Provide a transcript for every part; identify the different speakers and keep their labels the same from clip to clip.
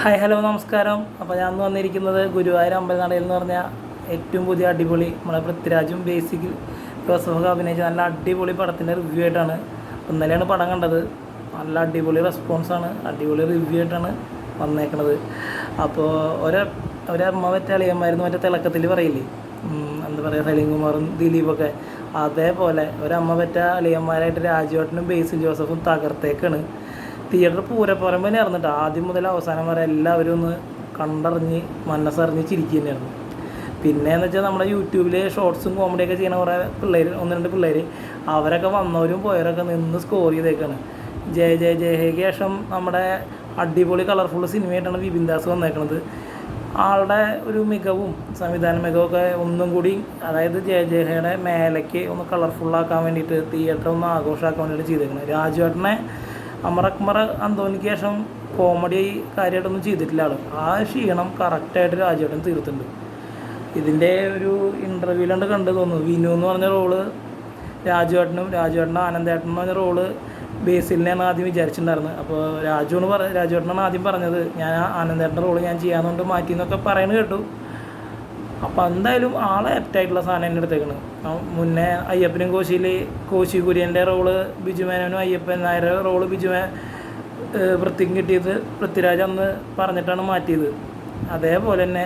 Speaker 1: Hi hello നമസ്കാരം. അപ്പോൾ ഞാൻ വന്നിരിക്കുന്നത് ഗുരുവായൂർ അമ്പലനടയിൽ എന്ന് പറഞ്ഞാൽ ഏറ്റവും പുതിയ അടിപൊളി നമ്മളെ പൃഥ്വിരാജും ബേസിക് ജോസഫൊക്കെ അഭിനയിച്ച നല്ല അടിപൊളി പടത്തിന്റെ റിവ്യൂ ആയിട്ടാണ്. ഇന്നലെയാണ് പടം കണ്ടത്. നല്ല അടിപൊളി റെസ്പോൺസാണ് അടിപൊളി റിവ്യൂ ആയിട്ടാണ് വന്നേക്കണത്. അപ്പോൾ ഒരേ ഒരമ്മ മറ്റേ അളിയന്മാരെന്ന് മറ്റേ തിളക്കത്തിൽ പറയില്ലേ? എന്താ പറയുക സലീംകുമാറും ദിലീപൊക്കെ അതേപോലെ ഒരമ്മ പറ്റ അളിയന്മാരായിട്ട് രാജുവേട്ടനും ബേസിൽ ജോസഫും തകർത്തേക്കാണ്. തിയേറ്റർ പൂരപ്പുറം തന്നെ ഇറന്നിട്ട് ആദ്യം മുതൽ അവസാനം വരെ എല്ലാവരും ഒന്ന് കണ്ടറിഞ്ഞ് മനസ്സറിഞ്ഞ് ചിരിക്കുക തന്നെയായിരുന്നു. പിന്നെ എന്ന് വെച്ചാൽ നമ്മുടെ യൂട്യൂബിൽ ഷോർട്സും കോമഡിയൊക്കെ ചെയ്യുന്ന കുറേ പിള്ളേർ ഒന്ന് രണ്ട് പിള്ളേർ അവരൊക്കെ വന്നവരും പോയവരൊക്കെ നിന്ന് സ്കോർ ചെയ്തേക്കാണ്. ജയ ജയ ജയ ഹേക്ക് ശേഷം നമ്മുടെ അടിപൊളി കളർഫുൾ സിനിമയായിട്ടാണ് വിപിൻ ദാസ് വന്നേക്കുന്നത് ആളുടെ ഒരു മികവും സംവിധാന മികവൊക്കെ ഒന്നും കൂടി അതായത് ജയ ജയഹയുടെ മേലേക്ക് ഒന്ന് കളർഫുള്ളാക്കാൻ വേണ്ടിയിട്ട് തിയേറ്റർ ഒന്ന് ആഘോഷമാക്കാൻ വേണ്ടിയിട്ട് ചെയ്തേക്കുന്നത് രാജുവേട്ടനെ അമർ അക്മർ അന്തോനിക്ക് ശേഷം കോമഡി കാര്യമായിട്ടൊന്നും ചെയ്തിട്ടില്ല ആൾ ആ ക്ഷീണം കറക്റ്റായിട്ട് രാജേട്ടൻ തീർത്തുണ്ട് ഇതിന്റെ ഒരു ഇന്റർവ്യൂലുണ്ട് കണ്ടു തോന്നുന്നു. വിനു എന്ന് പറഞ്ഞ റോൾ രാജുവേട്ടനും രാജുവേട്ടനും ആനന്ദേട്ടൻ എന്ന് പറഞ്ഞ റോൾ ബേസിലിനെയാണ് ആദ്യം വിചാരിച്ചിട്ടുണ്ടായിരുന്നത്. അപ്പോൾ രാജു എന്ന് പറഞ്ഞ രാജുവേട്ടനാണ് ആദ്യം പറഞ്ഞത് ഞാൻ ആനന്ദേട്ടന്റെ റോൾ ഞാൻ ചെയ്യാന്നുകൊണ്ട് മാറ്റി എന്നൊക്കെ പറയുന്നത് കേട്ടു. അപ്പോൾ എന്തായാലും ആളെ ആപ്റ്റായിട്ടുള്ള സാധനം എന്റെ അടുത്തേക്കാണ് മുന്നേ അയ്യപ്പനും കോശിയിൽ കോശി കുര്യന്റെ റോൾ ബിജുമേനോനും അയ്യപ്പൻ നായരുടെ റോൾ ബിജുമേ വൃത്തിക്കും കിട്ടിയത് പൃഥ്വിരാജ് അന്ന് പറഞ്ഞിട്ടാണ് മാറ്റിയത്. അതേപോലെ തന്നെ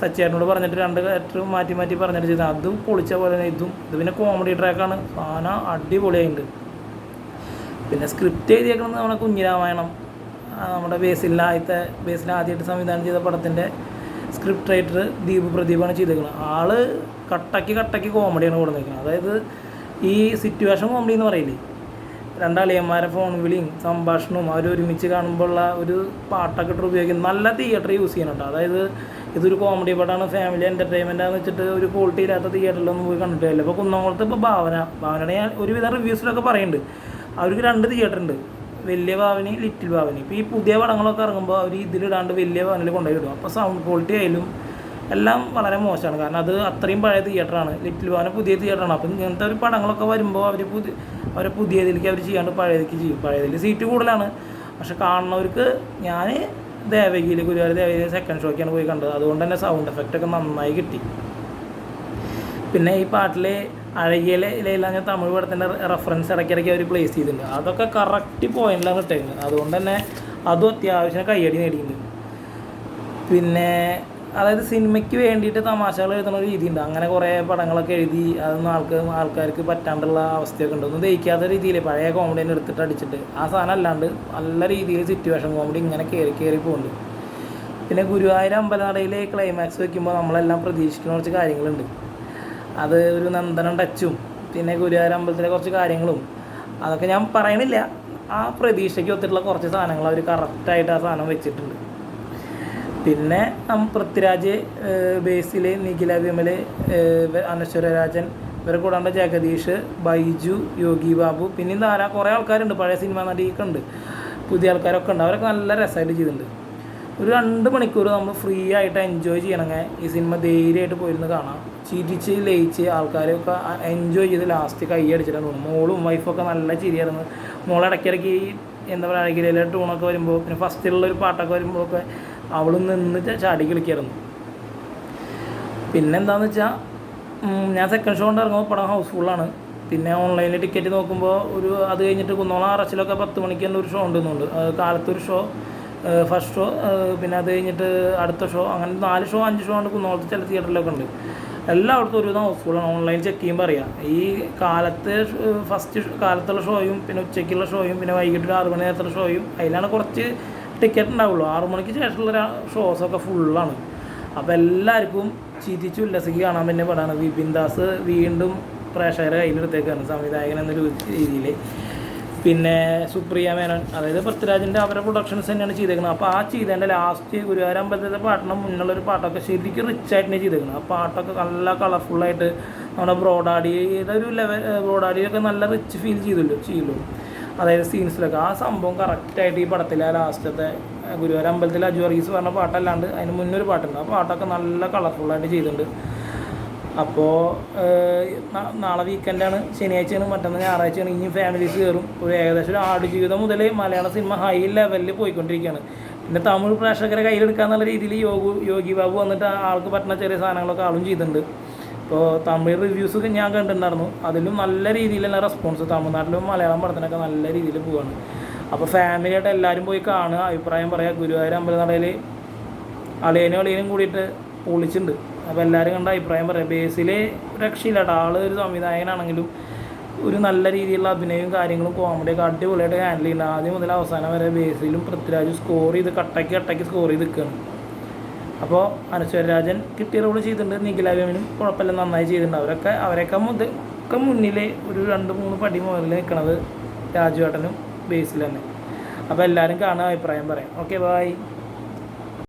Speaker 1: സച്ചേട്ടനോട് പറഞ്ഞിട്ട് രണ്ട് ക്യാരക്ടർ മാറ്റി മാറ്റി പറഞ്ഞിട്ട് ചെയ്തത്. അതും പൊളിച്ച പോലെ തന്നെ ഇതും. ഇത് പിന്നെ കോമഡി ട്രാക്കാണ് സാധനം അടിപൊളിയായിട്ടുണ്ട് പിന്നെ സ്ക്രിപ്റ്റ് എഴുതിയേക്കുന്നത് നമ്മുടെ കുഞ്ഞിരാമായണം. നമ്മുടെ ബേസിലിന്റെ ആദ്യത്തെ ബേസിൽ ആദ്യമായിട്ട് സംവിധാനം ചെയ്ത പടത്തിന്റെ സ്ക്രിപ്റ്റ് റൈറ്റർ ദീപ് പ്രദീപാണ് ചെയ്തേക്കുന്നത് ആൾ കട്ടക്ക് കട്ടക്ക് കോമഡിയാണ് കൊടുത്തേക്കുന്നത് അതായത് ഈ സിറ്റുവേഷൻ കോമഡി എന്ന് പറയില്ലേ? രണ്ടാളിയന്മാരെ ഫോൺ വിളിയും സംഭാഷണവും അവർ ഒരുമിച്ച് കാണുമ്പോഴുള്ള ഒരു പാട്ടൊക്കെ ഇട്ട് ഉപയോഗിക്കും. നല്ല തിയേറ്റർ യൂസ് ചെയ്യണുണ്ട്. അതായത് ഇതൊരു കോമഡി പാട്ടാണ് ഫാമിലി എന്റർടൈൻമെന്റാന്ന് വെച്ചിട്ട് ഒരു ക്വാളിറ്റി ഇല്ലാത്ത തിയേറ്ററിലൊന്നും പോയി കണ്ടിട്ടില്ല ഇപ്പോൾ കുന്നംകുളത്ത് ഇപ്പോൾ ഭാവന ഭാവനയുടെ ഞാൻ ഒരുവിധം റിവ്യൂസിലൊക്കെ പറയുന്നുണ്ട് അവർക്ക് രണ്ട് തിയേറ്റർ ഉണ്ട്. വലിയ ഭാവനി ലിറ്റിൽ ഭാവനി ഇപ്പോൾ ഈ പുതിയ പടങ്ങളൊക്കെ ഇറങ്ങുമ്പോൾ അവർ ഇതിലിടാണ്ട് വലിയ ഭാവനിൽ കൊണ്ടുപോയി ഇടും. അപ്പോൾ സൗണ്ട് ക്വാളിറ്റി ആയാലും എല്ലാം വളരെ മോശമാണ്. കാരണം അത് അത്രയും പഴയ തിയേറ്ററാണ് ലിറ്റിൽ ഭാവന പുതിയ തിയേറ്ററാണ് അപ്പം ഇങ്ങനത്തെ ഒരു പടങ്ങളൊക്കെ വരുമ്പോൾ അവർ പുതിയ അവരെ പുതിയതിലേക്ക് അവർ ചെയ്യാണ്ട് പഴയതിലേക്ക് ചെയ്യും. പഴയതിൽ സീറ്റ് കൂടുതലാണ്. പക്ഷെ കാണുന്നവർക്ക് ഞാൻ ദേവകിയിൽ ഗുരുവായൂർ ദേവകിയിൽ സെക്കൻഡ് ഷോയ്ക്കാണ് പോയി കണ്ടത്. അതുകൊണ്ട് തന്നെ സൗണ്ട് എഫക്റ്റൊക്കെ നന്നായി കിട്ടി. പിന്നെ ഈ പാട്ടിൽ അഴകിയലെ ഞാൻ തമിഴ് പടത്തിന്റെ റെഫറൻസ് ഇടയ്ക്കിടയ്ക്ക് അവർ പ്ലേസ് ചെയ്തിട്ടുണ്ട്. അതൊക്കെ കറക്റ്റ് പോയിന്റിലാണ് ഇട്ടേക്കുന്നത് അതുകൊണ്ട് തന്നെ അതും അത്യാവശ്യം കയ്യടി നേടിയിട്ടുണ്ട്. പിന്നെ അതായത് സിനിമയ്ക്ക് വേണ്ടിയിട്ട് തമാശകൾ എഴുതുന്ന ഒരു രീതിയുണ്ട്. അങ്ങനെ കുറേ പടങ്ങളൊക്കെ എഴുതി അതൊന്നും ആൾക്ക് ആൾക്കാർക്ക് പറ്റാണ്ടുള്ള അവസ്ഥയൊക്കെ ഉണ്ട്. ഒന്നും ദഹിക്കാത്ത രീതിയിൽ പഴയ കോമഡീനെ എടുത്തിട്ട് അടിച്ചിട്ട് ആ സാധനം അല്ലാണ്ട് നല്ല രീതിയിൽ സിറ്റുവേഷൻ കോമഡി ഇങ്ങനെ കയറി കയറി പോകുന്നുണ്ട് പിന്നെ ഗുരുവായൂർ അമ്പലനടയിലെ ക്ലൈമാക്സ് വെക്കുമ്പോൾ നമ്മളെല്ലാം പ്രതീക്ഷിക്കുന്ന കുറച്ച് കാര്യങ്ങളുണ്ട്. അത് ഒരു നന്ദനം ടച്ചും പിന്നെ ഗുരുവായൂർ അമ്പലത്തിലെ കുറച്ച് കാര്യങ്ങളും. അതൊക്കെ ഞാൻ പറയണില്ല. ആ പ്രതീക്ഷയ്ക്ക് ഒത്തിട്ടുള്ള കുറച്ച് സാധനങ്ങൾ അവർ കറക്റ്റായിട്ട് ആ സാധനം വെച്ചിട്ടുണ്ട്. പിന്നെ പൃഥ്വിരാജ് ബേസിൽ നിഖില വിമൽ അനശ്വര രാജൻ ഇവരെ കൂടാണ്ട് ജഗദീഷ് ബൈജു യോഗി ബാബു പിന്നെ ധാരാ കുറേ ആൾക്കാരുണ്ട്. പഴയ സിനിമ നടിയൊക്കെ ഉണ്ട്. പുതിയ ആൾക്കാരൊക്കെ ഉണ്ട്. അവരൊക്കെ നല്ല രസമായിട്ട് ചെയ്തിട്ടുണ്ട്. ഒരു രണ്ട് മണിക്കൂർ നമ്മൾ ഫ്രീ ആയിട്ട് എൻജോയ് ചെയ്യണമെങ്കിൽ ഈ സിനിമ ധൈര്യമായിട്ട് പോയിരുന്ന് കാണാം. ചിരിച്ച് ലയിച്ച് ആൾക്കാരൊക്കെ എൻജോയ് ചെയ്ത് ലാസ്റ്റ് കൈ അടിച്ചിട്ടാണ് തോന്നുന്നു. മോളും വൈഫൊക്കെ നല്ല ചിരിയായിരുന്നു. മോൾ ഇടയ്ക്കിടയ്ക്ക് ഈ എന്താ പറയുക അഴകിലെ ടൂണൊക്കെ വരുമ്പോൾ പിന്നെ ഫസ്റ്റിലുള്ള ഒരു പാട്ടൊക്കെ വരുമ്പോഴൊക്കെ അവൾ നിന്ന് ച- ചാടി കളിക്കായിരുന്നു. പിന്നെന്താന്ന് വെച്ചാൽ ഞാൻ സെക്കൻഡ് ഷോ കൊണ്ട് ഇറങ്ങുമ്പോൾ പടം ഹൗസ്ഫുള്ളാണ് പിന്നെ ഓൺലൈനിൽ ടിക്കറ്റ് നോക്കുമ്പോൾ ഒരു അത് കഴിഞ്ഞിട്ട് കുന്നോളം അറച്ചിലൊക്കെ പത്ത് മണിക്ക് തന്നെ ഒരു ഷോ ഉണ്ടെന്നുണ്ട്. കാലത്തൊരു ഷോ ഫസ്റ്റ് ഷോ പിന്നെ അത് കഴിഞ്ഞിട്ട് അടുത്ത ഷോ അങ്ങനെ നാല് ഷോ അഞ്ച് ഷോ ഉണ്ട് കുന്നോളത്ത് ചില തിയേറ്ററിലൊക്കെ ഉണ്ട്. എല്ലായിടത്തും ഒരുവിധം ഹൗസ്ഫുള്ളാണ് ഓൺലൈൻ ചെക്ക് ചെയ്യുമ്പോൾ അറിയാം. ഈ കാലത്തെ ഫസ്റ്റ് കാലത്തുള്ള ഷോയും പിന്നെ ഉച്ചയ്ക്കുള്ള ഷോയും പിന്നെ വൈകിട്ട് ആറ് മണി നേരത്തുള്ള ഷോയും അതിലാണ് കുറച്ച് ടിക്കറ്റ് ഉണ്ടാവുള്ളൂ. ആറു മണിക്ക് ശേഷമുള്ള ഷോസൊക്കെ ഫുള്ളാണ് അപ്പോൾ എല്ലാവർക്കും ചിരിച്ചു ഉല്ലസിക്ക് കാണാൻ പിന്നെ പടമാണ് വിപിൻ ദാസ് വീണ്ടും പ്രേക്ഷകരെ കയ്യിലെടുത്തേക്കാണ്. സംവിധായകൻ എന്നൊരു രീതിയിൽ പിന്നെ സുപ്രിയ മേനോൻ അതായത് പൃഥ്വിരാജിന്റെ അവരുടെ പ്രൊഡക്ഷൻസ് തന്നെയാണ് ചെയ്തേക്കുന്നത്. അപ്പോൾ ആ ചെയ്തതിന്റെ ലാസ്റ്റ് ഗുരുവായൂർ അമ്പലത്തിലെ പാട്ടിന് മുന്നുള്ളൊരു പാട്ടൊക്കെ ശരിക്കും റിച്ച് ആയിട്ട് തന്നെ ചെയ്തേക്കുന്നത്. ആ പാട്ടൊക്കെ നല്ല കളർഫുള്ളായിട്ട് നമ്മുടെ ബ്രോഡാഡി ഏതൊരു ലെവൽ ബ്രോഡാഡിയൊക്കെ നല്ല റിച്ച് ഫീൽ ചെയ്തല്ലോ ചെയ്യല്ലോ അതായത് സീൻസിലൊക്കെ ആ സംഭവം കറക്റ്റായിട്ട് ഈ പടത്തിലെ ആ ലാസ്റ്റത്തെ ഗുരുവായൂർ അമ്പലത്തിൽ അജു വർഗീസ് പറഞ്ഞ പാട്ടല്ലാണ്ട് അതിന് മുന്നൊരു പാട്ടുണ്ട്. ആ പാട്ടൊക്കെ നല്ല കളർഫുള്ളായിട്ട് ചെയ്തിട്ടുണ്ട്. അപ്പോൾ നാളെ വീക്കെൻഡാണ് ശനിയാഴ്ചയാണ് മറ്റന്നാൾ ഞായറാഴ്ചയാണ്. ഇനി ഫാമിലീസ് കയറും ഒരു ഏകദേശം ഒരു ആടുജീവിതം മുതൽ മലയാള സിനിമ ഹൈ ലെവലിൽ പോയിക്കൊണ്ടിരിക്കുകയാണ് പിന്നെ തമിഴ് പ്രേക്ഷകരെ കയ്യിലെടുക്കാന്നുള്ള രീതിയിൽ യോഗു യോഗി ബാബു വന്നിട്ട് ആൾക്ക് പറ്റുന്ന ചെറിയ സാധനങ്ങളൊക്കെ ആളും ചെയ്തിട്ടുണ്ട്. ഇപ്പോൾ തമിഴ് റിവ്യൂസ് ഞാൻ കണ്ടിട്ടുണ്ടായിരുന്നു. അതിലും നല്ല രീതിയിലുള്ള റെസ്പോൺസ് തമിഴ്നാട്ടിലും മലയാളം പടത്തിനൊക്കെ നല്ല രീതിയിൽ പോവാണ്. അപ്പോൾ ഫാമിലിയായിട്ട് എല്ലാവരും പോയി കാണുക. അഭിപ്രായം പറയുക ഗുരുവായൂർ അമ്പലനടയിൽ അളിയനും അളിയനും കൂടിയിട്ട് പൊളിച്ചിട്ടുണ്ട്. അപ്പോൾ എല്ലാവരും കണ്ട അഭിപ്രായം പറയാം. ബേസിൽ രക്ഷയില്ല കേട്ടോ ആൾ ഒരു സംവിധായകനാണെങ്കിലും ഒരു നല്ല രീതിയിലുള്ള അഭിനയവും കാര്യങ്ങളും കോമഡിയൊക്കെ അടിപൊളിയായിട്ട് ഹാൻഡിൽ ചെയ്യുന്നത് ആദ്യം മുതൽ അവസാനം വരെ ബേസിലും പൃഥ്വിരാജ് സ്കോർ ചെയ്ത് കട്ടയ്ക്ക് കട്ടയ്ക്ക് സ്കോർ ചെയ്ത് നിൽക്കുകയാണ് അപ്പോൾ അനശ്വരരാജൻ കിട്ടിയ റോൾ ചെയ്തിട്ടുണ്ട്. നിഖിലാവിനും കുഴപ്പമില്ല നന്നായി ചെയ്തിട്ടുണ്ട്. അവരൊക്കെ അവരൊക്കെ മുതൽ ഒക്കെ മുന്നിൽ ഒരു രണ്ട് മൂന്ന് പടി മുകളിൽ നിൽക്കണത് രാജുവേട്ടനും ബേസിൽ തന്നെ. അപ്പോൾ എല്ലാവരും കാണുക അഭിപ്രായം പറയാം. Okay bye